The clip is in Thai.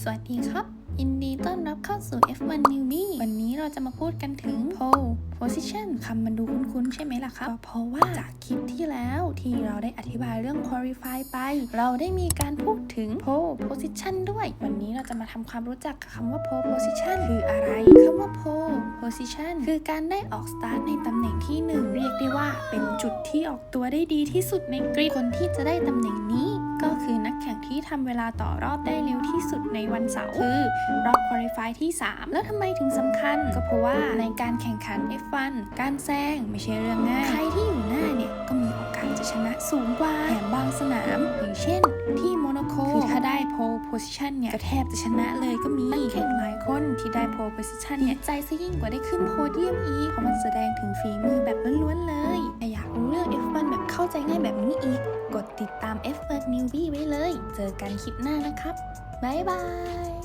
สวัสดีครับ ยินดีต้อนรับเข้าสู่ F1 Newbie วันนี้เราจะมาพูดกันถึง pole position คำมันดูคุ้นๆ ใช่ไหมล่ะครับ เพราะว่าจากคลิปที่แล้วที่เราได้อธิบายเรื่อง qualify ไป เราได้มีการพูดถึง pole position ด้วย วันนี้เราจะมาทำความรู้จักกับคำว่า pole position คืออะไรคำว่า pole position คือการได้ออกสตาร์ทในตำแหน่งที่หนึ่งเรียกได้ว่าเป็นจุดที่ออกตัวได้ดีที่สุดในกริดคนที่จะได้ตำแหน่งนี้ ที่ทำเวลาต่อรอบได้เร็วที่สุดในวันเสาร์คือรอบ qualify ที่ 3 แล้วทำไมถึงสำคัญ ก็เพราะว่าในการแข่งขัน F1 การแซงไม่ใช่เรื่องง่าย ใครที่อยู่หน้าเนี่ยก็มีโอกาสจะชนะสูงกว่าแถมบางสนาม อย่างเช่น ที่โมนาโคคือถ้าได้ pole position เนี่ยก็แทบจะชนะเลยก็มีนักแข่งหลายคนที่ได้ pole position เนี่ยใจซะยิ่งกว่าได้ขึ้นโพเดียมอีกเพราะมันแสดงถึงฝีมือแบบล้วนๆเลยแต่อยากรู้เรื่อง F1 แบบเข้าใจง่ายแบบนี้อีกกด เจอกันคลิปหน้านะครับ บ๊ายบาย